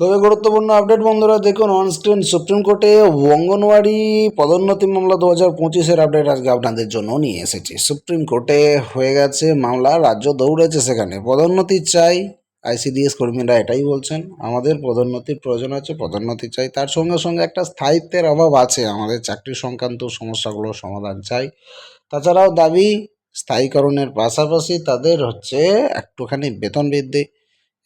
খুবই গুরুত্বপূর্ণ আপডেট বন্ধুরা, দেখুন অনস্ক্রিন সুপ্রিম কোর্টে অঙ্গনওয়াড়ি পদোন্নতি মামলা দু হাজার পঁচিশের আপডেট আজকে আপনাদের জন্য নিয়ে এসেছি। সুপ্রিম কোর্টে হয়ে গেছে মামলা, রাজ্য দৌড়েছে সেখানে। পদোন্নতি চাই আইসিডিএস কর্মীরা এটাই বলছেন, আমাদের পদোন্নতির প্রয়োজন আছে, পদোন্নতি চাই। তার সঙ্গে সঙ্গে একটা স্থায়িত্বের অভাব আছে, আমাদের চাকরি সংক্রান্ত সমস্যাগুলোর সমাধান চাই। তাছাড়াও দাবি, স্থায়ীকরণের পাশাপাশি তাদের হচ্ছে একটুখানি বেতন বৃদ্ধি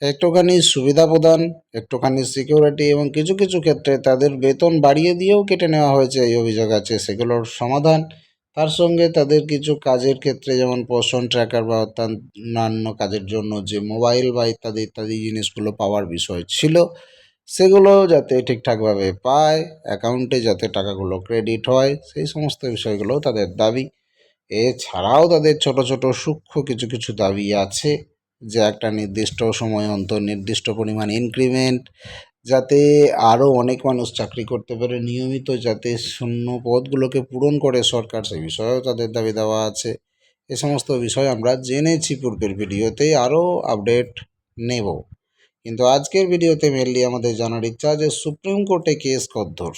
একটুখানি সুবিধা প্রদান, একটুখানি সিকিউরিটি এবং কিছু কিছু ক্ষেত্রে তাদের বেতন বাড়িয়ে দিয়েও কেটে নেওয়া হয়েছে এই অভিযোগ আছে। সেগুলোর সমাধান, তার সঙ্গে তাদের কিছু কাজের ক্ষেত্রে যেমন পোষণ ট্র্যাকার বা অন্যান্য কাজের জন্য যে মোবাইল বা ইত্যাদি ইত্যাদি জিনিসগুলো পাওয়ার বিষয় ছিল, সেগুলো যাতে ঠিকঠাকভাবে পায় অ্যাকাউন্টে যাতে টাকাগুলো ক্রেডিট হয়, সেই সমস্ত বিষয়গুলো তাদের দাবি। এছাড়াও তাদের ছোট ছোট সূক্ষ্ম কিছু কিছু দাবি আছে। যে একটা নির্দিষ্ট সময় অন্তর নির্দিষ্ট পরিমাণ ইনক্রিমেন্ট যাতে আরও অনেক মানুষ চাকরি করতে পারে, নিয়মিত যাতে শূন্য পদগুলোকে পূরণ করে সরকার সেই বিষয়েও তাদের দাবি দেওয়া আছে। এ সমস্ত বিষয় আমরা জেনেছি পূর্বের ভিডিওতে আরও আপডেট নেব। কিন্তু আজকের ভিডিওতে মেনলি আমাদের জানার ইচ্ছা যে সুপ্রিম কোর্টে কেস কদ্দর।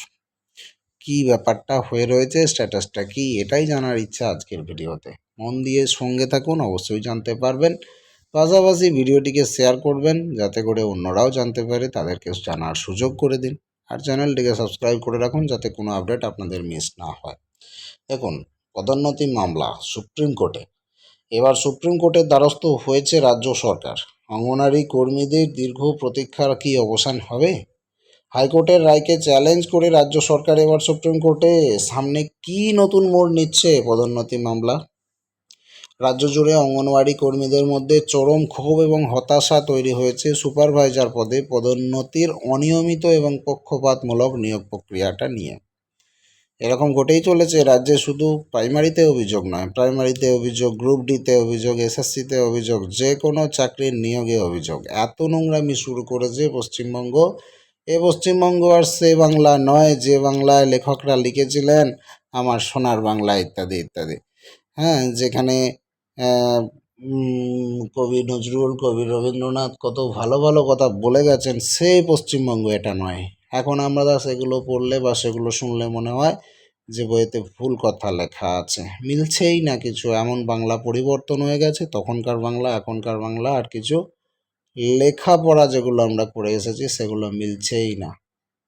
কি ব্যাপারটা হয়ে রয়েছে, স্ট্যাটাসটা কি, এটাই জানার ইচ্ছা আজকের ভিডিওতে। মন দিয়ে সঙ্গে থাকুন, অবশ্যই জানতে পারবেন। পাশাপাশি ভিডিওটিকে শেয়ার করবেন যাতে করে অন্যরাও জানতে পারে তাদেরকে জানার সুযোগ করে দিন। আর চ্যানেলটিকে সাবস্ক্রাইব করে রাখুন যাতে কোনো আপডেট আপনাদের মিস না হয়। দেখুন, পদোন্নতি মামলা সুপ্রিম কোর্টে। এবার সুপ্রিম কোর্টের দ্বারস্থ হয়েছে রাজ্য সরকার। অঙ্গনারী কর্মীদের দীর্ঘ প্রতীক্ষার কি অবসান হবে? হাইকোর্টের রায়কে চ্যালেঞ্জ করে রাজ্য সরকার এবার সুপ্রিম কোর্টে। সামনে কি নতুন মোড় নিচ্ছে পদোন্নতি মামলা? রাজ্য জুড়ে অঙ্গনওয়াড়ি কর্মীদের মধ্যে চরম ক্ষোভ এবং হতাশা তৈরি হয়েছে সুপারভাইজার পদে পদোন্নতির অনিয়মিত এবং পক্ষপাতমূলক নিয়োগ প্রক্রিয়াটা নিয়ে। এরকম ঘটেই চলেছে, রাজ্যে শুধু প্রাইমারিতে অভিযোগ নয়, প্রাইমারিতে অভিযোগ, গ্রুপ ডিতে অভিযোগ, এসএসসিতে অভিযোগ যে কোনো চাকরির নিয়োগে অভিযোগ। এত নোংরামি শুরু করেছে পশ্চিমবঙ্গ। এ পশ্চিমবঙ্গ আর সে বাংলা নয়, যে বাংলায় লেখকরা লিখেছিলেন, আমার সোনার বাংলা ইত্যাদি ইত্যাদি। হ্যাঁ যেখানে কবি নজরুল, কবি রবীন্দ্রনাথ কত ভালো ভালো কথা বলে গেছেন সেই পশ্চিমবঙ্গ এটা নয়। এখন আমরা সেগুলো পড়লে বা সেগুলো শুনলে মনে হয় যে বইয়েতে ভুল কথা লেখা আছে। মিলছেই না কিছু, এমন বাংলা পরিবর্তন হয়ে গেছে, তখনকার বাংলা, এখনকার বাংলা আর কিছু লেখাপড়া যেগুলো আমরা পড়ে এসেছি সেগুলো মিলছেই না।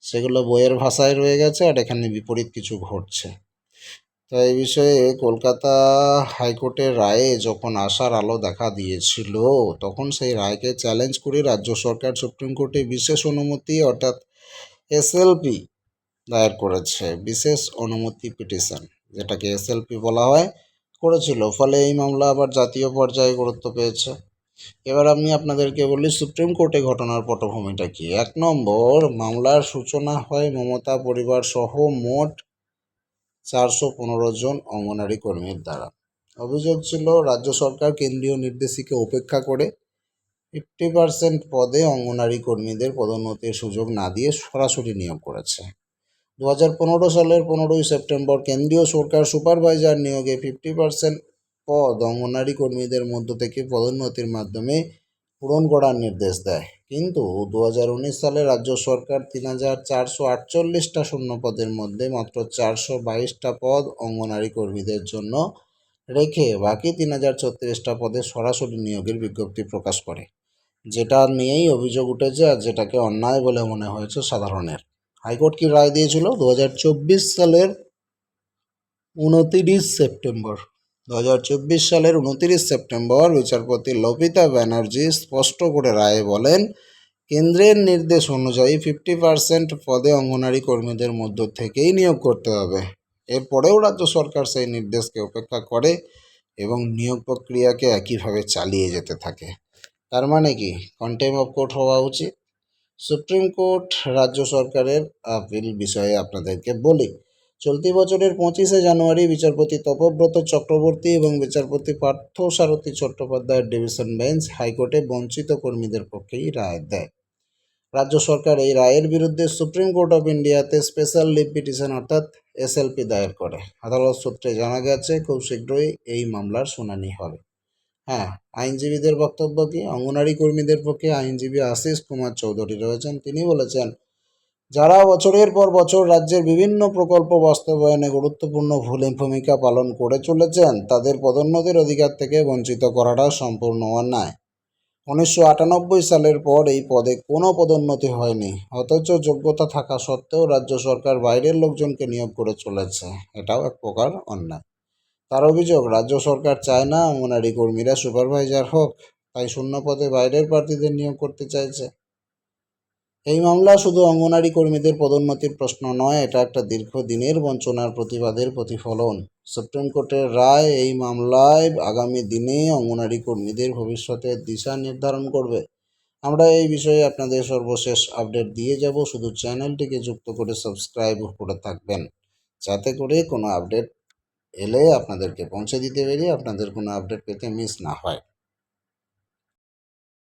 সেগুলো বইয়ের ভাষায় রয়ে গেছে আর এখানে বিপরীত কিছু ঘটছে। তো এই বিষয়ে কলকাতা হাইকোর্টের রায়ে যখন আসার আলো দেখা দিয়েছিল, তখন সেই রায়কে চ্যালেঞ্জ করে রাজ্য সরকার সুপ্রিম কোর্টে বিশেষ অনুমতি, অর্থাৎ এসএলপি দায়ের করেছে। বিশেষ অনুমতি পিটিশন, যেটাকে এসএলপি বলা হয়, করেছিল। ফলে এই মামলা আবার জাতীয় পর্যায়ে গুরুত্ব পেয়েছে। এবার আমি আপনাদেরকে বলি, সুপ্রিম কোর্টে ঘটনার পটভূমিটা কি? এক নম্বর, মামলার সূচনা হয় মমতা পরিবার সহ মোট চারশো পনেরো জন অঙ্গনারী কর্মীর দ্বারা। অভিযোগ ছিল, রাজ্য সরকার কেন্দ্রীয় নির্দেশিকা উপেক্ষা করে ফিফটি পার্সেন্ট পদে অঙ্গনারী কর্মীদের পদোন্নতির সুযোগ না দিয়ে সরাসরি নিয়োগ করেছে। দু হাজার পনেরো সালের পনেরোই সেপ্টেম্বর কেন্দ্রীয় সরকার সুপারভাইজার নিয়োগে ফিফটি পার্সেন্ট পদ অঙ্গনারী কর্মীদের মধ্য থেকে পদোন্নতির মাধ্যমে পূরণ করার নির্দেশ দেয়। কিন্তু দু হাজার উনিশ সালে রাজ্য সরকার তিন হাজার চারশো আটচল্লিশটা শূন্য পদের মধ্যে মাত্র চারশো বাইশটা পদ অঙ্গনারী কর্মীদের জন্য রেখে বাকি তিন হাজার ছত্রিশটা পদে সরাসরি নিয়োগের বিজ্ঞপ্তি প্রকাশ করে। যেটা নিয়েই অভিযোগ উঠেছে আর যেটাকে অন্যায় বলে মনে হয়েছে সাধারণের। হাইকোর্ট কি রায় দিয়েছিল? দু হাজার চব্বিশ সালের উনতিরিশ সেপ্টেম্বর। দু হাজার চব্বিশ সালের উনতিরিশ সেপ্টেম্বর বিচারপতি লবিতা ব্যানার্জি স্পষ্ট করে রায়ে বলেন, কেন্দ্রের নির্দেশ অনুযায়ী ফিফটি পার্সেন্ট পদে অঙ্গনারী কর্মীদের মধ্য থেকেই নিয়োগ করতে হবে। এরপরেও রাজ্য সরকার সেই নির্দেশকে উপেক্ষা করে এবং নিয়োগ প্রক্রিয়াকে একইভাবে চালিয়ে যেতে থাকে। তার মানে কি? কন্টেম অফ কোর্ট হওয়া উচিত। সুপ্রিম কোর্ট রাজ্য সরকারের আপিল বিষয়ে আপনাদেরকে বলি চলতি বছরের পঁচিশে জানুয়ারি বিচারপতি তপব্রত চক্রবর্তী এবং বিচারপতি পার্থ সারথী চট্টোপাধ্যায়ের ডিভিশন বেঞ্চ হাইকোর্টে বঞ্চিত কর্মীদের পক্ষেই রায় দেয়। রাজ্য সরকার এই রায়ের বিরুদ্ধে সুপ্রিম কোর্ট অফ ইন্ডিয়াতে স্পেশাল লিভ পিটিশন অর্থাৎ এসএলপি দায়ের করে। আদালত সূত্রে জানা গেছে, খুব শীঘ্রই এই মামলার শুনানি হবে। হ্যাঁ আইনজীবীদের বক্তব্য কি? অঙ্গনারী কর্মীদের পক্ষে আইনজীবী আশিস কুমার চৌধুরী রয়েছেন। তিনি বলেছেন যারা বছরের পর বছর রাজ্যের বিভিন্ন প্রকল্প বাস্তবায়নে গুরুত্বপূর্ণ ভূলে- ভূমিকা পালন করে চলেছেন, তাদের পদোন্নতির অধিকার থেকে বঞ্চিত করাটা সম্পূর্ণ অন্যায়। উনিশশো আটানব্বই সালের পর এই পদে কোনো পদোন্নতি হয়নি, অথচ যোগ্যতা থাকা সত্ত্বেও রাজ্য সরকার বাইরের লোকজনকে নিয়োগ করে চলেছে, এটাও এক প্রকার অন্যায়। তার অভিযোগ, রাজ্য সরকার চায় না অঙ্গনারী কর্মীরা সুপারভাইজার হোক, তাই শূন্য পদে বাইরের প্রার্থীদের নিয়োগ করতে চাইছে। এই মামলা শুধু অঙ্গনারী কর্মীদের পদোন্নতির প্রশ্ন নয়, এটা একটা দীর্ঘদিনের বঞ্চনার প্রতিবাদের প্রতিফলন। সুপ্রিম কোর্টের রায় এই মামলায় আগামী দিনে অঙ্গনারী কর্মীদের ভবিষ্যতের দিশা নির্ধারণ করবে। আমরা এই বিষয়ে আপনাদের সর্বশেষ আপডেট দিয়ে যাব। শুধু চ্যানেলটিকে যুক্ত করে সাবস্ক্রাইব করে থাকবেন, যাতে করে কোনো আপডেট এলে আপনাদেরকে পৌঁছে দিতে পারি আপনাদের কোনো আপডেট পেতে মিস না হয়।